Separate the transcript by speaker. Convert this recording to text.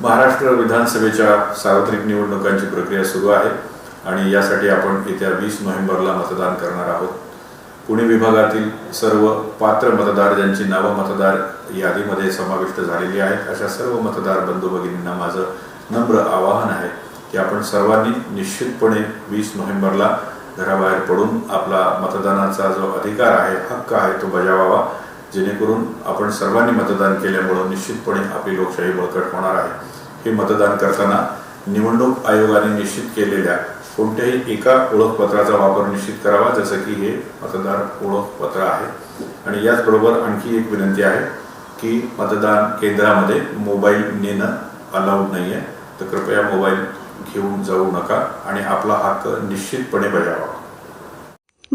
Speaker 1: महाराष्ट्र विधानसभेच्या सार्वत्रिक निवडणुकांची प्रक्रिया सुरू आहे आणि यासाठी आपण येत्या वीस नोव्हेंबरला मतदान करणार आहोत. पुणे विभागातील सर्व पात्र मतदार ज्यांची नावं मतदार यादीमध्ये समाविष्ट झालेली आहेत अशा सर्व मतदार बंधू भगिनींना माझं नम्र आवाहन आहे की आपण सर्वांनी निश्चितपणे वीस नोव्हेंबरला घराबाहेर पडून आपला मतदानाचा जो अधिकार आहे हक्क आहे तो बजावावा. जेणेकरून आपण सर्वांनी मतदान केल्यामुळं निश्चितपणे आपली लोकशाही बळकट होणार आहे. हे मतदान करताना निवडणूक आयोगाने निश्चित केलेल्या कोणत्याही एका ओळखपत्राचा वापर निश्चित करावा जसं की हे मतदार ओळखपत्र आहे. आणि याचबरोबर आणखी एक विनंती आहे की मतदान केंद्रामध्ये मोबाईल नेणं अलाउड नाही आहे तर कृपया मोबाईल घेऊन जाऊ नका आणि आपला हक्क निश्चितपणे बजावा.